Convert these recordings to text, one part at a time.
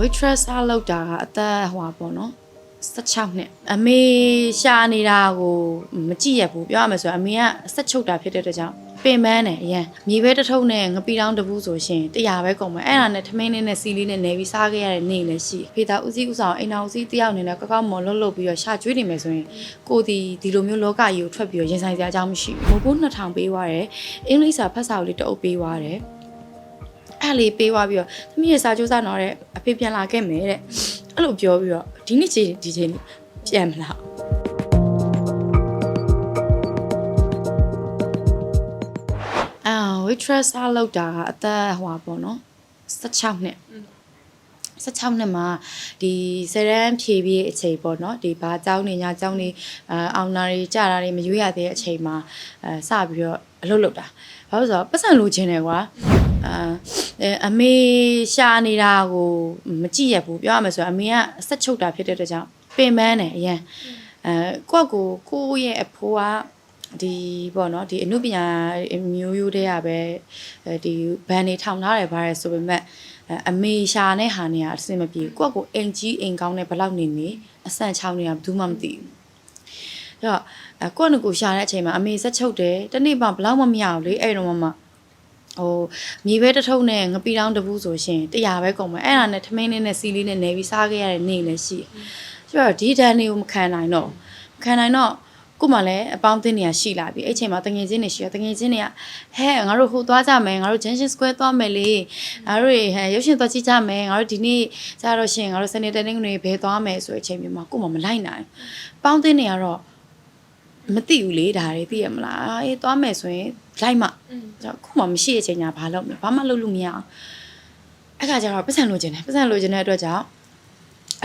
waitress အလုပ်တာကအသက်ဟိုပါပေါ့နော်16နှစ်အမေရှာနေတာကိုမကြည့်ရဘူးပြောရမယ်ဆိုရင်အမေကဆက်ချုပ်တာဖြစ်တဲ့အတွက်ကြောင့်ပင်ပန်းတယ်အရင်မြေပဲတစ်ထုပ်နဲ့ငပိတောင်းတစ်ဘူးဆိုရှင်100ပဲကုန်မယ်အဲ့ဒါနဲ့ထမင်းလေးနဲ့စီလေးနဲ့နေပြီးစားခဲ့ရတဲ့နေ့လည်းရှိဖေသားဦးစီးဦးဆောင်အိမ်တော်ဦးစီးတယောက်အနေနဲ့ကောက်ကောက်မော်လှုပ်လှုပ်ပြီးတော့ရှာကျွေးနေမယ်ဆိုရင်ကိုဒီဒီလိုမျိုးလောကကြီးကိုထွက်ပြီးတော့ရင်ဆိုင်စရာအကြောင်းမရှိဘူးမိုးပိုး2000ပေးသွားတယ်အင်္ဂလိပ်စာဖတ်စာကိုလေးတအုပ်ပေးသွားတယ် အဲ့လေးပေးသွားပြီးတော့သမီးရဲ့စာကြိုးစားတော့တဲ့အဖေပြန်လာခဲ့မယ်တဲ့အဲ့လိုပြောပြီးတော့ဒီနေ့ချိန်ဒီချိန်ပြန်မလာအာ waitress အလုပ်တာကအသက်ဟိုပါပေါ့နော်16နှစ်16နှစ်မှာဒီစရန်ဖြည့်ပြီးအချိန်ပေါ့နော်ဒီဘာเจ้าနေညာเจ้าနေအာအောင်နာတွေကြာတာတွေမရွေးရသေးတဲ့အချိန်မှာအဲစပြီးတော့အလုပ်လုပ်တာဘာလို့လဲဆိုတော့ပတ်စံလိုချင်တယ်ကွာ အာအဲအမေရှာနေတာကိုမကြည့်ရဘူးပြောရမယ်ဆိုရင်အမေကဆက်ချုပ်တာဖြစ်တဲ့အတွက်ကြောင့်ပင်ပန်းတယ်အရင်အဲကိုယ့်ကိုယ်ကိုကိုယ့်ရဲ့အဖိုးကဒီပေါ့နော်ဒီအမှုပညာမျိုးရိုးတဲ့ကပဲအဲဒီဘန်နေထောင်ထားတယ်ဗါရဲဆိုပေမဲ့အဲအမေရှာနဲ့ဟာနေရအဆင်မပြေဘူးကိုယ့်ကိုယ်အိမ်ကြီးအိမ်ကောင်းနဲ့ဘယ်လောက်နေနေအဆန့်ချောင်းနေတာဘယ်သူမှမသိဘူးအဲ့တော့အဲကိုယ့်နကိုရှာတဲ့အချိန်မှာအမေဆက်ချုပ်တယ်တနေ့မှဘယ်လောက်မှမရဘူးလေအဲ့တော့မှမှ ဟိုမြေပဲတစ်ထုပ်နဲ့ငပိတောင်းတစ်ဘူးဆိုရှင်100ပဲကုန်မယ်အဲ့ဒါနဲ့ထမင်းလေးနဲ့စီလေးနဲ့နေပြီးစားခဲ့ရတဲ့နေ့လည်းရှိဆိုတော့ဒီဒဏ်တွေကိုမခံနိုင်တော့မခံနိုင်တော့ကို့မှလည်းအပေါင်းအသင်းတွေကရှိလာပြီအဲ့ချိန်မှာတငယ်ချင်းတွေရှိရတငယ်ချင်းတွေကဟဲ့ငါတို့ဟိုသွားကြမယ်ငါတို့ Junction Square သွားမယ်လေငါတို့တွေဟဲ့ရုပ်ရှင်သွားကြည့်ကြမယ်ငါတို့ဒီနေ့ကျတော့ရှင်ငါတို့စနေတနင်္ဂနွေဘယ်သွားမယ်ဆိုတဲ့အချိန်မျိုးမှာကို့မှမလိုက်နိုင်ဘူးပေါင်းအသင်းတွေကတော့မသိဘူးလေဒါတွေသိရမလားအေးသွားမယ်ဆိုရင် လိုက်မှကျွန်တော်ခုမှမရှိတဲ့အချိန်ညာဘာလုပ်မလဲဘာမှလုပ်လို့မရအောင်အဲ့ခါကျတော့ပတ်စံလိုချင်တယ်ပတ်စံလိုချင်တဲ့အတွက်ကြောင့်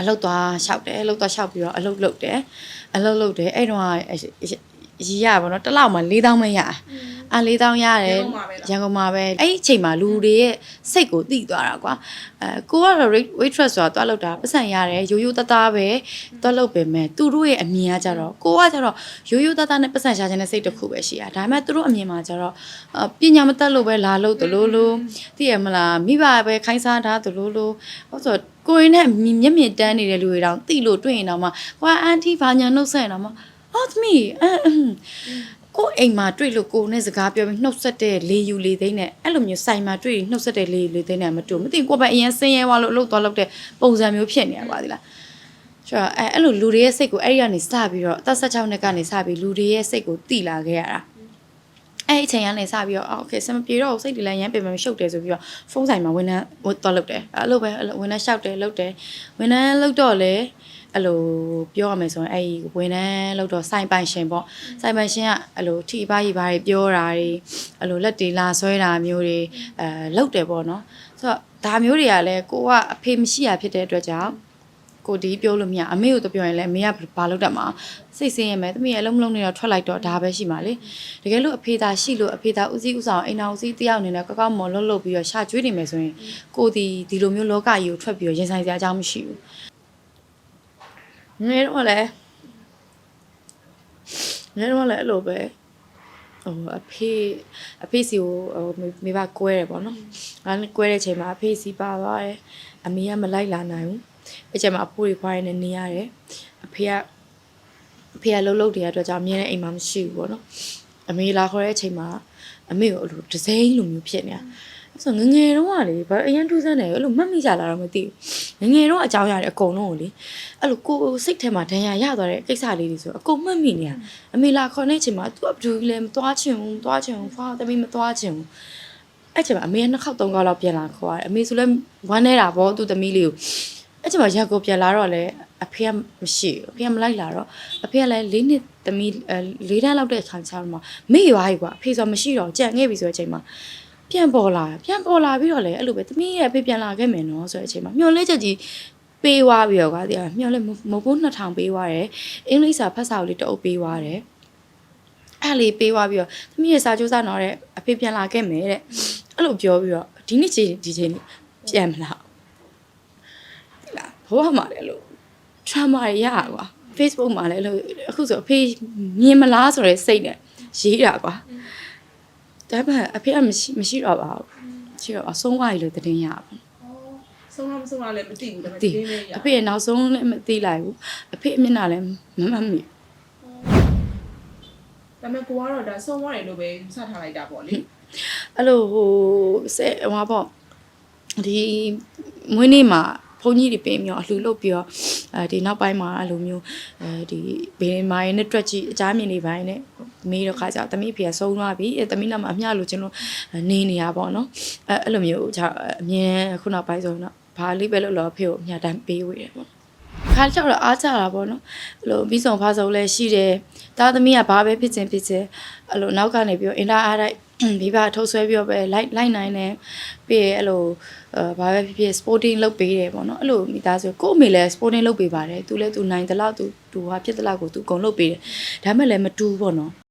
အလုပ်သွားလျှောက်တယ်အလုပ်သွားလျှောက်ပြီးတော့အလုပ်လုပ်တယ်အလုပ်လုပ်တယ်အဲ့တော့ ရီရပါတော့တစ်လောက်မှ4000ပဲရအာ4000ရတယ်ရန်ကုန်မှာပဲအဲ့ဒီအချိန်မှာလူတွေရဲ့စိတ်ကိုတိသွားတာကွာအဲကိုကတော့ waitress ဆိုတာသွားလုပ်တာပတ်စံရတယ်ရိုးရိုးသားသားပဲသွားလုပ်ပေမဲ့သူတို့ရဲ့အမြင်ကကြတော့ကိုကကြတော့ရိုးရိုးသားသားနဲ့ပတ်စံရှာခြင်းတဲ့စိတ်တစ်ခုပဲရှိတာဒါပေမဲ့သူတို့အမြင်မှာကြတော့အပညာမတတ်လို့ပဲလာလို့တလို့လို့သိရမလားမိဘပဲခိုင်းစားထားတလို့လို့ဟုတ်ဆိုကိုရင်နဲ့မျက်မြင်တန်းနေတဲ့လူတွေတောင်တိလို့တွေ့ရင်တော့မှကွာအန်တီဘာညာနှုတ်ဆက်ရင်တော့မှ အော်သမီးအဲကိုအိမ်မှာတွေ့လို့ကိုနဲ့စကားပြောပြီးနှုတ်ဆက်တဲ့လေယူလေသိန်းနဲ့အဲ့လိုမျိုးဆိုင်မှာတွေ့နှုတ်ဆက်တဲ့လေယူလေသိန်းနဲ့မတူမသိကိုပဲအရင်ဆင်းရဲသွားလို့အလုပ်သွားလုပ်တဲ့ပုံစံမျိုးဖြစ်နေရပါသီလားဆိုတော့အဲအဲ့လိုလူတွေရဲ့စိတ်ကိုအဲ့ဒီကနေစပြီးတော့အသက်16နှစ်ကနေစပြီးလူတွေရဲ့စိတ်ကိုတိလာခဲ့ရတာ အဲ့ဒီအချိန်ကနေစပြီးတော့အော်โอเคစမပြေတော့ဘူးစိတ်တွေလည်းရမ်းပြင်မရှုပ်တယ်ဆိုပြီးတော့ဖုန်းဆိုင်မှာဝန်ထမ်းသွားလုပ်တယ်အဲ့လိုပဲအဲ့လိုဝန်ထမ်းလျှောက်တယ်လုပ်တယ်ဝန်ထမ်းလုပ်တော့လေအဲ့လိုပြောရမယ်ဆိုရင်အဲ့ဒီဝန်ထမ်းလုပ်တော့စိုင်ပိုင်ရှင်ပေါ့စိုင်ပိုင်ရှင်ကအဲ့လိုထိပါးရီပါးတွေပြောတာတွေအဲ့လိုလက်တွေလာဆွဲတာမျိုးတွေအဲလုပ်တယ်ပေါ့နော်ဆိုတော့ဒါမျိုးတွေကလည်းကိုကအဖေမရှိရဖြစ်တဲ့အတွက်ကြောင့် ကိုဒီပြောလို့မရအမေကိုတော့ပြောရင်လည်းအမေကဘာလုပ်တတ်မှာစိတ်ဆင်းရဲမယ်တမီးရဲ့အလုံးမလုံးနေတော့ထွက်လိုက်တော့ဒါပဲရှိမှာလေတကယ်လို့အဖေသားရှိလို့အဖေသားဦးစီးဦးဆောင်အိမ်တော်ဦးစီးတယောက်အနေနဲ့ကောက်ကောက်မော်လှုပ်လှုပ်ပြီးတော့ရှာကျွေးနေမယ်ဆိုရင်ကိုဒီဒီလိုမျိုးလောကကြီးကိုထွက်ပြီးတော့ရင်ဆိုင်စရာအကြောင်းမရှိဘူးငယ်တော့လည်းငယ်တော့လည်းအဲ့လိုပဲဟိုအဖေအဖေစီကိုဟိုမိဘကွဲတယ်ပေါ့နော်ငါလည်းကွဲတဲ့ချိန်မှာအဖေစီပါသွားတယ်အမေကမလိုက်လာနိုင်ဘူး အဲ့ချိန်မှာအဖိုးတွေဖွားရနေနေရတယ်အဖေကအဖေကလှုပ်လှုပ်တဲ့အတွက်ကြောင့်အမြဲတမ်းအိမ်မှာမရှိဘူးပေါ့နော်အမေလာခေါ်တဲ့အချိန်မှာအမေကိုအဲ့လိုဒဇိမ့်လိုမျိုးဖြစ်နေတာအဲ့ဆိုငယ်ငယ်တော့ကလေဘာအရင်ထူးဆန်းတယ်အဲ့လိုမှတ်မိကြလာတော့မသိဘူးငယ်ငယ်တော့အကြောင်းရတယ်အကုန်လုံးကိုလေအဲ့လိုကိုယ်စိတ်ထဲမှာဒဏ်ရာရသွားတဲ့ကိစ္စလေးတွေဆိုအကုန်မှတ်မိနေတာအမေလာခေါ်တဲ့အချိန်မှာ तू အဘဒူလည်းမသွားချင်ဘူးမသွားချင်ဘူးဖွာတမီးမသွားချင်ဘူးအဲ့ချိန်မှာအမေကနှစ်ခေါက်သုံးခေါက်လောက်ပြန်လာခေါ်ရတယ်အမေဆိုလည်းဝမ်းနေတာပေါ့သူ့သမီးလေးကို အဲ့ချိန်မှာရက်ကိုပြန်လာတော့လေအဖေကမရှိဘူးအဖေကမလိုက်လာတော့အဖေကလည်းလေးနှစ်သမီးအဲလေးတန်းလောက်တဲ့အခါကျတော့မှမေ့ရွာကြီးကွာအဖေဆိုမရှိတော့ကြံ့ခဲ့ပြီဆိုတဲ့အချိန်မှာပြန်ပေါ်လာပြန်ပေါ်လာပြီးတော့လေအဲ့လိုပဲသမီးရဲ့အဖေပြန်လာခဲ့မယ်နော်ဆိုတဲ့အချိန်မှာမျောလေးချက်ကြီးပေးသွားပြီးတော့ကွာဒီမျောလေးမဟုတ်ဘူး2000ပေးသွားတယ်အင်္ဂလိပ်စာဖတ်စာကိုလေးတအုပ်ပေးသွားတယ်အဲ့လေးပေးသွားပြီးတော့သမီးရဲ့စာကြိုးစားတော့တဲ့အဖေပြန်လာခဲ့မယ်တဲ့အဲ့လိုပြောပြီးတော့ဒီနေ့ချိန်ဒီချိန်ပြန်မလာဒီလား ဘဝမှာလည်းလို့ trauma တွေရကွာ Facebook မှာလည်းလို့အခုဆိုအဖေမြင်မလားဆိုတဲ့စိတ်နဲ့ရေးတာကွာဒါပေမဲ့အဖေကမရှိမရှိတော့ပါဘူးရှိတော့အဆုံးသွားပြီလို့သတင်းရပါဘူးဆုံးတော့မဆုံးတော့လည်းမသိဘူးဒါပေမဲ့သိတင်းလေးရအဖေရဲ့နောက်ဆုံးလည်းမသိလိုက်ဘူးအဖေအမျက်နှာလည်းမမှတ်မိဒါပေမဲ့ကိုကတော့ဒါဆုံးသွားတယ်လို့ပဲစထားလိုက်တာပေါ့လေအဲ့လိုဟိုဆဲဟိုပေါ့ဒီမွေးနေ့မှာ ဘုန်းကြီးတွေပြင်ပြီးတော့အလှလုပ်ပြီးတော့အဲဒီနောက်ပိုင်းမှာအဲ့လိုမျိုးအဲဒီဘေးမိုင်းနဲ့တွက်ကြည့်အကြမ်းမြင်နေပိုင်းနဲ့မေးတော့ခါကျတမိဖေကဆုံးသွားပြီအဲတမိနောက်မှာအမျှလို့ကျွန်တော်နေနေရပါတော့အဲအဲ့လိုမျိုးじゃအမြင်ခုနောက်ပိုင်းဆိုရင်တော့ဘာလေးပဲလို့လောဖေကိုအမျှတမ်းပေးဝေတယ်ပေါ့ခါကြောက်တော့အားကြတာပေါ့နော်အဲ့လိုပြီးဆုံးဖားဆုံးလဲရှိတယ်တာသမီးကဘာပဲဖြစ်ချင်းဖြစ်ချင်းအဲ့လိုနောက်ကနေပြီးတော့အင်တာအားတိုက် မိဘထုတ်ဆွဲပြီးတော့ပဲလိုက်လိုက်နိုင်တယ်ပြီးရအဲ့လိုအဲဘာပဲဖြစ်ဖြစ် sporting လုပ်ပေးတယ်ပေါ့နော်အဲ့လိုမိသားစုကို့အမေလည်း sporting လုပ်ပေးပါတယ်သူလည်းသူနိုင်တယ်လို့သူသူဟာဖြစ်တယ်လို့ကိုသူအကုန်လုပ်ပေးတယ်ဒါမဲ့လည်းမတူဘူးပေါ့နော်